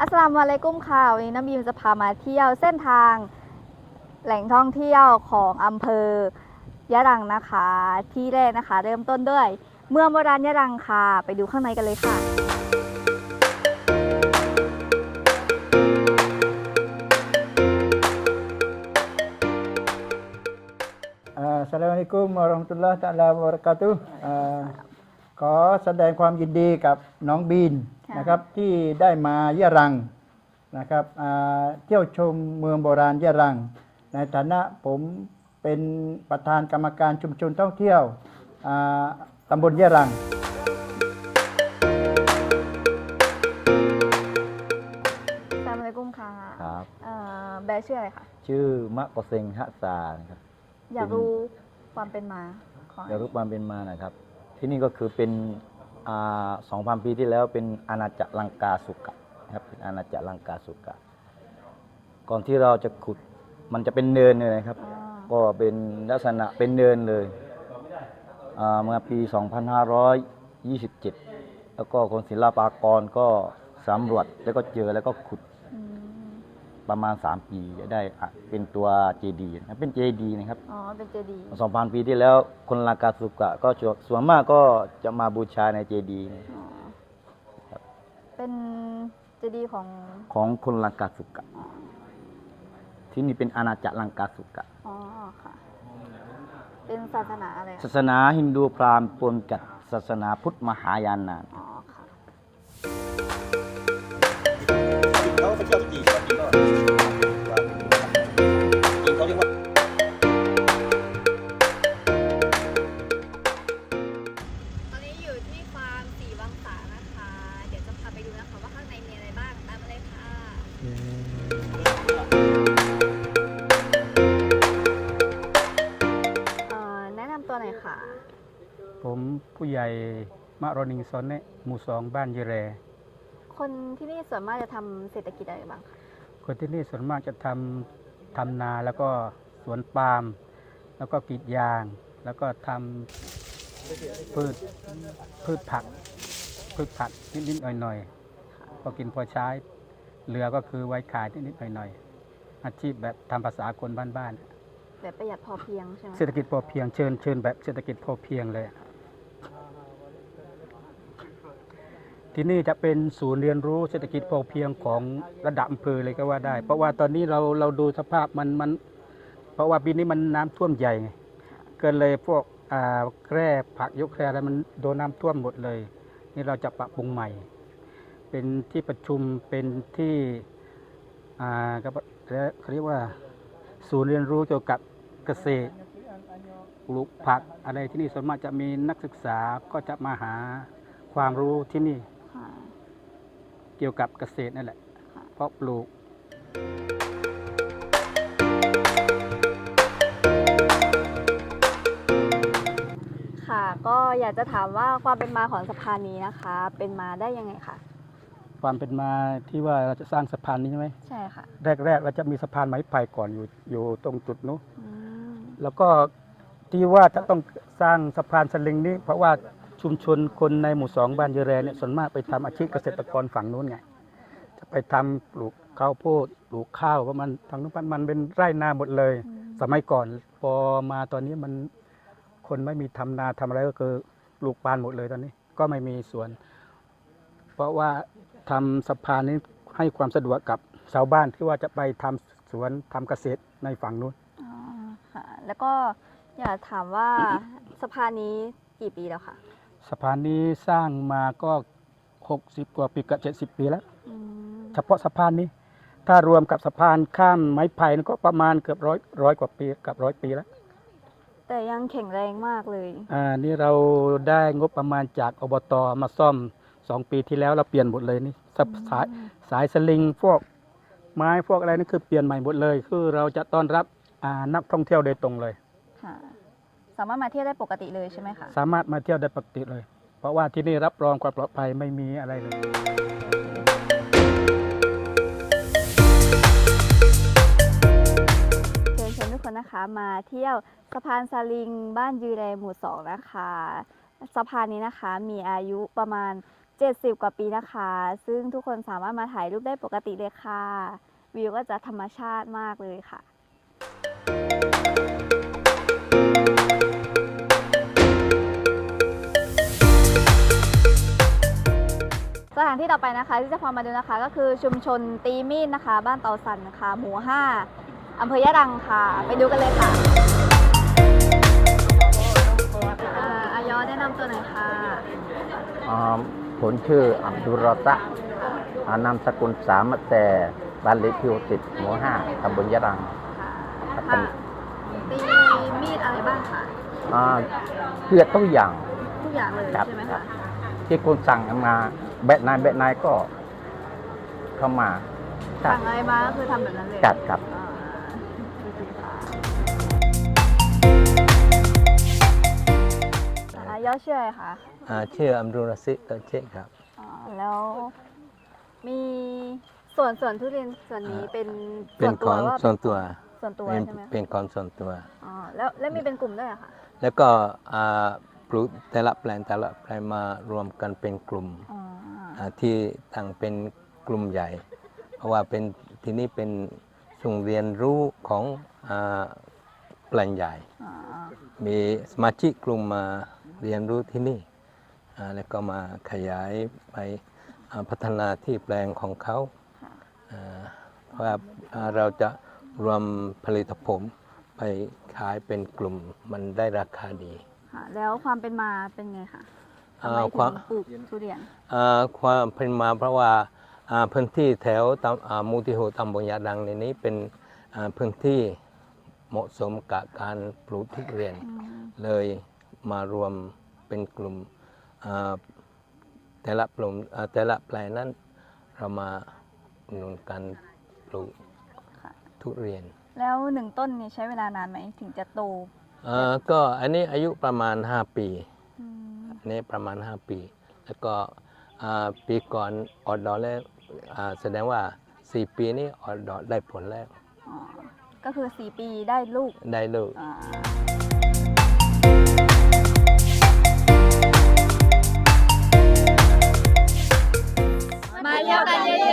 อัสลามุอะลัยกุ้มค่ะวันนี้น้ำบีมจะพามาเที่ยวเส้นทางแหล่งท่องเที่ยวของอำเภอยะรังนะคะ ที่แรกนะคะ เริ่มต้นด้วย เมืองโบราณยะรังค่ะ ไปดูข้างในกันเลยค่ะอัสสลามุอะลัยกุมวะเราะห์มะตุลลอฮ์ตะลาวะบรกาตุขอแสดงความยินดีกับน้องบีน นะครับที่ได้มายะรังนะครับอ่าเที่ยวชมเมืองโบราณยะรัง ในฐานะผมเป็นประธานกรรมการชุมชนท่องเที่ยวอ่าตำบลยะรังอัสสลามุอะลัยกุมค่ะครับเอ่อแบร์ชื่ออะไรคะ ชื่อมะกอเซงฮะซานะครับอยากรู้ความเป็นมาของอยากรู้ความเป็นมานะครับ ที่นี่ก็คือเป็น สองพันปีที่แล้วเป็นอาณาจักรลังกาสุกะนะครับเป็นอาณาจักรลังกาสุกะ ก่อนที่เราจะขุดมันจะเป็นเนินเลยนะครับอ๋อก็เป็นลักษณะเป็นเนินเลยอ่าเมื่อปี 2527 แล้วก็คนศิลปากรก็สำรวจแล้วก็เจอแล้วก็ขุดอืม ประมาณ 3 ปีจะได้อะเป็นตัวเจดีย์นะเป็นเจดีย์นะครับอ๋อ เป็นเจดีย์สองพันปีที่แล้วคนลากาสุกะก็ส่วนส่วนมากก็จะมาบูชาในเจดีย์อ๋อเป็นเจดีย์ของ ของคนลากาสุกะ ที่นี่เป็นอาณาจักรลังกาสุกะ อ๋อ ค่ะ เป็นศาสนาอะไรศาคะสนาฮินดูพราหมณ์ปนกับศาสนาพุทธมหายานนาน อ๋อ ตัวหน่อยค่ะ ผมผู้ใหญ่มะรอนิงซอนเนะหมู่สองบ้านเยแร คนที่นี่ส่วนมากจะทำเศรษฐกิจอะไรบ้างคะคนที่นี่ส่วนมากจะทำทำนาแล้วก็สวนปาล์มแล้วก็กรีดยาง แล้วก็ทำพืชพืชผัก พืชผักนิดๆหน่อยๆพอกินพอใช้เหลือก็คือไว้ขายนิดๆหน่อยๆอาชีพแบบทำภาษาคนบ้าน แบบประหยัดพอเพียงใช่ไหมเศรษฐกิจพอเพียงเชิญเชิญแบบเศรษฐกิจพอเพียงเลย ที่นี่จะเป็นศูนย์เรียนรู้เศรษฐกิจพอเพียงของระดับอำเภอเลยก็ว่าได้ เพราะว่าตอนนี้เราเราดูสภาพมันมัน เพราะว่าปีนี้มันน้ำท่วมใหญ่ไงเกินเลยพวกอ่าแคร่ผักยกแคร่อะไรมันโดนน้ำท่วมหมดเลย นี่เราจะปรับปรุงใหม่ เป็นที่ประชุมเป็นที่อ่าก็เรียกว่า ศูนย์เรียนรู้เกี่ยวกับเกษตรปลูกผักอะไรที่นี่ส่วนมากจะมีนักศึกษาก็จะมาหาความรู้ที่นี่ค่ะเกี่ยวกับเกษตรนั่นแหละ ค่ะ เพราะปลูก ค่ะ ก็อยากจะถามว่าความเป็นมาของสะพานนี้นะคะ เป็นมาได้ยังไงคะ ความเป็นมาที่ว่าเราจะสร้างสะพานนี้ใช่ไหมใช่ค่ะ แรกๆเราจะมีสะพานไม้ไผ่ก่อนอยู่อยู่ตรงจุดนู้นอืมแล้วก็ที่ว่าจะต้องสร้างสะพานสลิงนี้ เพราะว่าชุมชนคนในหมู่สองบ้านเยแรเนี่ยส่วนมากไปทำอาชีพเกษตรกรฝั่งนู้นไงจะไปทำปลูกข้าวโพดปลูกข้าวเพราะมันทางนู้นมันเป็นไร่นาหมดเลยสมัยก่อนพอมาตอนนี้มันคนไม่มีทำนาทำอะไรก็คือปลูกปานหมดเลยตอนนี้ ก็ไม่มีสวน เพราะว่า ทำสะพานนี้ให้ความสะดวกกับชาวบ้านที่ว่าจะไปทำสวนทำเกษตรในฝั่งนู้นอ๋อค่ะแล้วก็อยากถามว่าสะพานนี้กี่ปีแล้วคะสะพานนี้สร้างมาก็60กว่าปีกับ70ปีแล้วอืมเฉพาะสะพานนี้ ถ้ารวมกับสะพานข้ามไม้ไผ่นั่นก็ประมาณเกือบร้อยร้อยกว่าปีกับร้อยปีแล้ว แต่ยังแข็งแรงมากเลย อ่านี่เราได้งบประมาณจากอบตมาซ่อม สองปีที่แล้วเราเปลี่ยนหมดเลยนี่สะสายสายสลิงพวกไม้พวกอะไรนี่คือเปลี่ยนใหม่หมดเลย คือเราจะต้อนรับอ่านักท่องเที่ยวโดยตรงเลยค่ะสามารถมาเที่ยวได้ปกติเลยใช่ไหมคะสามารถมาเที่ยวได้ปกติเลย เพราะว่าที่นี่รับรองความปลอดภัยไม่มีอะไรเลยเชิญชวนทุกคนนะคะมาเที่ยวสะพานซาลิงบ้านยือแรหมู่สองนะคะ สะพานนี้นะคะมีอายุประมาณ 70 กว่าปีนะคะ ซึ่งทุกคนสามารถมาถ่ายรูปได้ปกติเลยค่ะ วิวก็จะธรรมชาติมากเลยค่ะสถานที่ต่อไปนะคะที่จะพามาดูนะคะ ก็คือชุมชนตีมีดนะคะ บ้านเตาสันนะคะหมู่ 5อำเภอยะรังค่ะ ไปดูกันเลยค่ะอาอายอแนะนำตัวหน่อยค่ะ ผมชื่ออับดุลรอซะอานามสกุลสามแต่บ้านเลขที่60หมู่5ตำบลยะรังครับค่ะตีมีดอะไรบ้างคะอ่าเพื่อทุกอย่างทุกอย่างเลยครับใช่ไหมครัคะบที่คุณสั่งมาแบะนายแบะนายก็ เข้ามาจัสั่งอะไรมาก็คือทำแบบนั้นเลยจัดครับ อ่าดูสิค่ะอายอชื่ออะไรคะ อ่าชื่ออัมรุรสิตเชคครับอ๋อแล้วมีส่วนส่วนทุเรียนส่วนนี้เป็นเป็นของว่าส่วนตัวส่วนตัวเป็นใช่ไหมเป็นของส่วนตัว อ๋อแล้วแล้วมีเป็นกลุ่มด้วยเหรอคะแล้วก็อ่าปลูกแต่ละแปลงแต่ละแปลงมารวมกันเป็นกลุ่มอ๋ออ่าที่ตั้งเป็นกลุ่มใหญ่ เพราะว่าเป็นที่นี่เป็นส่งเรียนรู้ของอ่าแปลงใหญ่ อ๋อมีสมาชิกกลุ่มมาเรียนรู้ที่นี่อ่า แล้วก็มาขยายไปอ่าพัฒนาที่แปลงของเขาอ่าเพราะว่าอ่าเราจะรวมผลิตผลไปขายเป็นกลุ่มมันได้ราคาดีค่ะแล้วความเป็นมาเป็นไงคะทำอ่าไมควาถึมงปลูกทุเรียนอ่าความเป็นมาเพราะว่าอ่าพื้นที่แถวตำอ่ามูติโหตำบลยาดังในนี้เป็นอ่าพื้นที่เหมาะสมกับการปลูกทุเรียน เลยมารวมเป็นกลุ่มอ่า แต่ละกลุ่มอ่าแต่ละแปลงนั้นเรามาอุดหนุนกันปลูกค่ะทุเรียน แล้วหนึ่งต้นเนี่ยใช้เวลานานไหมถึงจะโตอ่าก็อันนี้อายุประมาณ 5 ปีอืมอันนี้ประมาณ 5 ปี แล้วก็อ่าปีก่อนออดดอกแล้วอ่าแสดงว่า 4 ปีนี้ออดดอกได้ผลแล้วอ๋อก็คือ 4 ปีได้ลูกได้ลูกอ่า 大姐大姐